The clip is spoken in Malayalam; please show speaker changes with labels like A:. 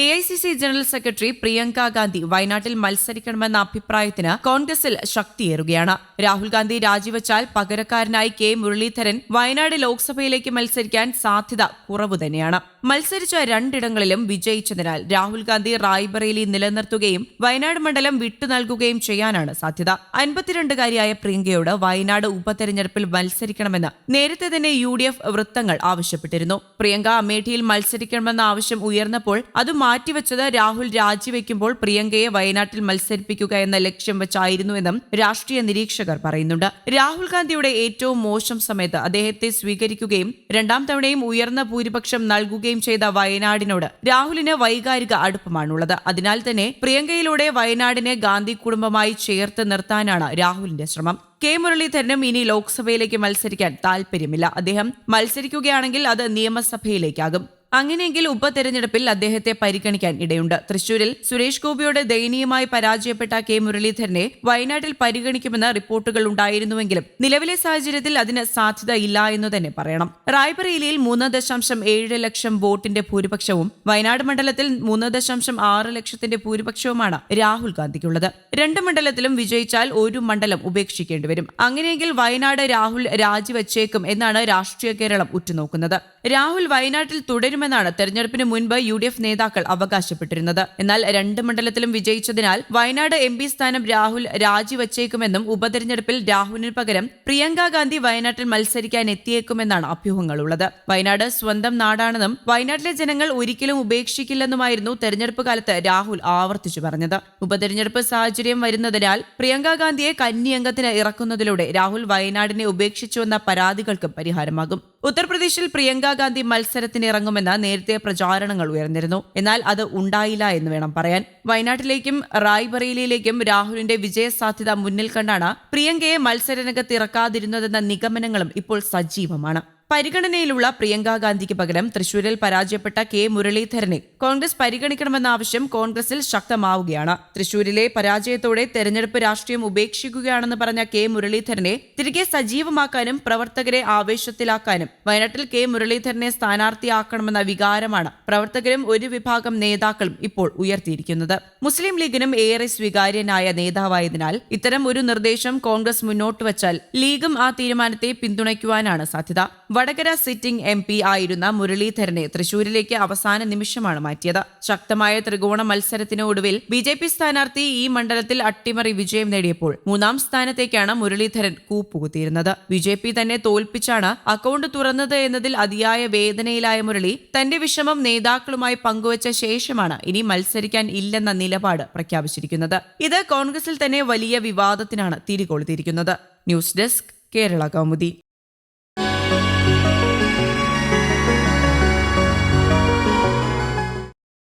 A: A I C C general secretary Priyanka Gandhi വയനാട്ടിൽ മത്സരിക്കണമെന്ന അഭിപ്രായത്തിന് കോൺഗ്രസിൽ ശക്തിയേറുകയാണ്. രാഹുൽഗാന്ധി രാജിവെച്ചാൽ പകരക്കാരനായി കെ. മുരളീധരൻ വയനാട് ലോക്സഭയിലേക്ക് മത്സരിക്കാൻ സാധ്യത കുറവ് തന്നെയാണ്. മത്സരിച്ച രണ്ടിടങ്ങളിലും വിജയിച്ചതിനാൽ രാഹുൽഗാന്ധി റായ്ബറേലി നിലനിർത്തുകയും വയനാട് മണ്ഡലം വിട്ടു നൽകുകയും ചെയ്യാനാണ് സാധ്യത. അൻപത്തിരണ്ടുകാരിയായ പ്രിയങ്കയോട് വയനാട് ഉപതെരഞ്ഞെടുപ്പിൽ മത്സരിക്കണമെന്ന് നേരത്തെ തന്നെ യു വൃത്തങ്ങൾ ആവശ്യപ്പെട്ടിരുന്നു. പ്രിയങ്ക അമേഠിയിൽ മത്സരിക്കണമെന്ന ആവശ്യം ഉയർന്നപ്പോൾ അത് മാറ്റിവെച്ചത് രാഹുൽ രാജിവെക്കുമ്പോൾ പ്രിയങ്കയെ വയനാട്ടിൽ മത്സരിപ്പിക്കുക എന്ന ലക്ഷ്യം വെച്ചായിരുന്നുവെന്നും രാഷ്ട്രീയ നിരീക്ഷകർ പറയുന്നുണ്ട്. രാഹുൽ ഗാന്ധിയുടെ ഏറ്റവും മോശം സമയത്ത് അദ്ദേഹത്തെ സ്വീകരിക്കുകയും രണ്ടാം തവണയും ഉയർന്ന ഭൂരിപക്ഷം നൽകുകയും ചെയ്ത വയനാടിനോട് രാഹുലിന് വൈകാരിക അടുപ്പമാണുള്ളത്. അതിനാൽ തന്നെ പ്രിയങ്കയിലൂടെ വയനാടിനെ ഗാന്ധി കുടുംബമായി ചേർത്ത് നിർത്താനാണ് രാഹുലിന്റെ ശ്രമം. കെ മുരളീധരനും ഇനി ലോക്സഭയിലേക്ക് മത്സരിക്കാൻ താൽപര്യമില്ല അദ്ദേഹം മത്സരിക്കുകയാണെങ്കിൽ അത് നിയമസഭയിലേക്കാകും. അങ്ങനെയെങ്കിൽ ഉപതെരഞ്ഞെടുപ്പിൽ അദ്ദേഹത്തെ പരിഗണിക്കാൻ ഇടയുണ്ട്. തൃശൂരിൽ സുരേഷ് ഗോപിയോട് ദയനീയമായി പരാജയപ്പെട്ട കെ. മുരളീധരനെ വയനാട്ടിൽ പരിഗണിക്കുമെന്ന റിപ്പോർട്ടുകൾ ഉണ്ടായിരുന്നുവെങ്കിലും നിലവിലെ സാഹചര്യത്തിൽ അതിന് സാധ്യത ഇല്ല എന്ന് തന്നെ പറയണം. റായ്ബറേലിയിൽ മൂന്ന് ദശാംശം ഏഴ് ലക്ഷം വോട്ടിന്റെ ഭൂരിപക്ഷവും വയനാട് മണ്ഡലത്തിൽ മൂന്ന് ദശാംശം ആറ് ലക്ഷത്തിന്റെ ഭൂരിപക്ഷവുമാണ് രാഹുൽ ഗാന്ധിക്കുള്ളത്. രണ്ട് മണ്ഡലത്തിലും വിജയിച്ചാൽ ഒരു മണ്ഡലം ഉപേക്ഷിക്കേണ്ടി വരും. അങ്ങനെയെങ്കിൽ വയനാട് രാഹുൽ രാജിവച്ചേക്കും എന്നാണ് രാഷ്ട്രീയ കേരളം ഉറ്റുനോക്കുന്നത്. രാഹുൽ വയനാട്ടിൽ തുടരുമെന്നാണ് തെരഞ്ഞെടുപ്പിന് മുൻപ് യു ഡി എഫ് നേതാക്കൾ അവകാശപ്പെട്ടിരുന്നത്. എന്നാൽ രണ്ട് മണ്ഡലത്തിലും വിജയിച്ചതിനാൽ വയനാട് എം പി സ്ഥാനം രാഹുൽ രാജിവച്ചേക്കുമെന്നും ഉപതെരഞ്ഞെടുപ്പിൽ രാഹുലിന് പകരം പ്രിയങ്ക ഗാന്ധി വയനാട്ടിൽ മത്സരിക്കാൻ എത്തിയേക്കുമെന്നാണ് അഭ്യൂഹങ്ങളുള്ളത്. വയനാട് സ്വന്തം നാടാണെന്നും വയനാട്ടിലെ ജനങ്ങൾ ഒരിക്കലും ഉപേക്ഷിക്കില്ലെന്നുമായിരുന്നു തെരഞ്ഞെടുപ്പ് കാലത്ത് രാഹുൽ ആവർത്തിച്ചു പറഞ്ഞത്. ഉപതെരഞ്ഞെടുപ്പ് സാഹചര്യം വരുന്നതിനാൽ പ്രിയങ്ക ഗാന്ധിയെ കന്നിയംഗത്തിന് ഇറക്കുന്നതിലൂടെ രാഹുൽ വയനാടിനെ ഉപേക്ഷിച്ചുവെന്ന പരാതികൾക്കും പരിഹാരമാകും. ഉത്തർപ്രദേശിൽ പ്രിയങ്ക ഗാന്ധി മത്സരത്തിന് ഇറങ്ങുമെന്ന് നേരത്തെ പ്രചാരണങ്ങൾ ഉയർന്നിരുന്നു. എന്നാൽ അത് ഉണ്ടായില്ല എന്ന് വേണം പറയാൻ. വയനാട്ടിലേക്കും റായ്ബറേലിയിലേക്കും രാഹുലിന്റെ വിജയ സാധ്യത മുന്നിൽ കണ്ടാണ് പ്രിയങ്കയെ മത്സരരംഗത്ത് ഇറക്കാതിരുന്നതെന്ന നിഗമനങ്ങളും ഇപ്പോൾ സജീവമാണ്. പരിഗണനയിലുള്ള പ്രിയങ്കാ ഗാന്ധിക്ക് പകരം തൃശൂരിൽ പരാജയപ്പെട്ട കെ മുരളീധരനെ കോൺഗ്രസ് പരിഗണിക്കണമെന്ന ആവശ്യം കോൺഗ്രസിൽ ശക്തമാവുകയാണ്. തൃശൂരിലെ പരാജയത്തോടെ തെരഞ്ഞെടുപ്പ് രാഷ്ട്രീയം ഉപേക്ഷിക്കുകയാണെന്ന് പറഞ്ഞ കെ മുരളീധരനെ തിരികെ സജീവമാക്കാനും പ്രവർത്തകരെ ആവേശത്തിലാക്കാനും വയനാട്ടിൽ കെ മുരളീധരനെ സ്ഥാനാർത്ഥിയാക്കണമെന്ന വികാരമാണ് പ്രവർത്തകരും ഒരു വിഭാഗം നേതാക്കളും ഇപ്പോൾ ഉയർത്തിയിരിക്കുന്നത്. മുസ്ലിം ലീഗിനും ഏറെ സ്വീകാര്യനായ നേതാവായതിനാൽ ഇത്തരം ഒരു നിർദ്ദേശം കോൺഗ്രസ് മുന്നോട്ട് വച്ചാൽ ലീഗും ആ തീരുമാനത്തെ പിന്തുണയ്ക്കുവാനാണ് സാധ്യത. വടകര സിറ്റിംഗ് എം പി ആയിരുന്ന മുരളീധരനെ തൃശൂരിലേക്ക് അവസാന നിമിഷമാണ് മാറ്റിയത്. ശക്തമായ ത്രികോണ മത്സരത്തിന് ഒടുവിൽ ബി ജെ പി സ്ഥാനാർത്ഥി ഈ മണ്ഡലത്തിൽ അട്ടിമറി വിജയം നേടിയപ്പോൾ മൂന്നാം സ്ഥാനത്തേക്കാണ് മുരളീധരൻ കൂപ്പുകുത്തിയിരുന്നത്. ബി ജെ പി തന്നെ തോൽപ്പിച്ചാണ് അക്കൗണ്ട് തുറന്നത് എന്നതിൽ അതിയായ വേദനയിലായ മുരളി തന്റെ വിഷമം നേതാക്കളുമായി പങ്കുവച്ച ശേഷമാണ് ഇനി മത്സരിക്കാൻ ഇല്ലെന്ന നിലപാട് പ്രഖ്യാപിച്ചിരിക്കുന്നത്. ഇത് കോൺഗ്രസിൽ തന്നെ വലിയ വിവാദത്തിനാണ് തിരികൊളുത്തിയിരിക്കുന്നത്. News desk Kerala Kaumudi.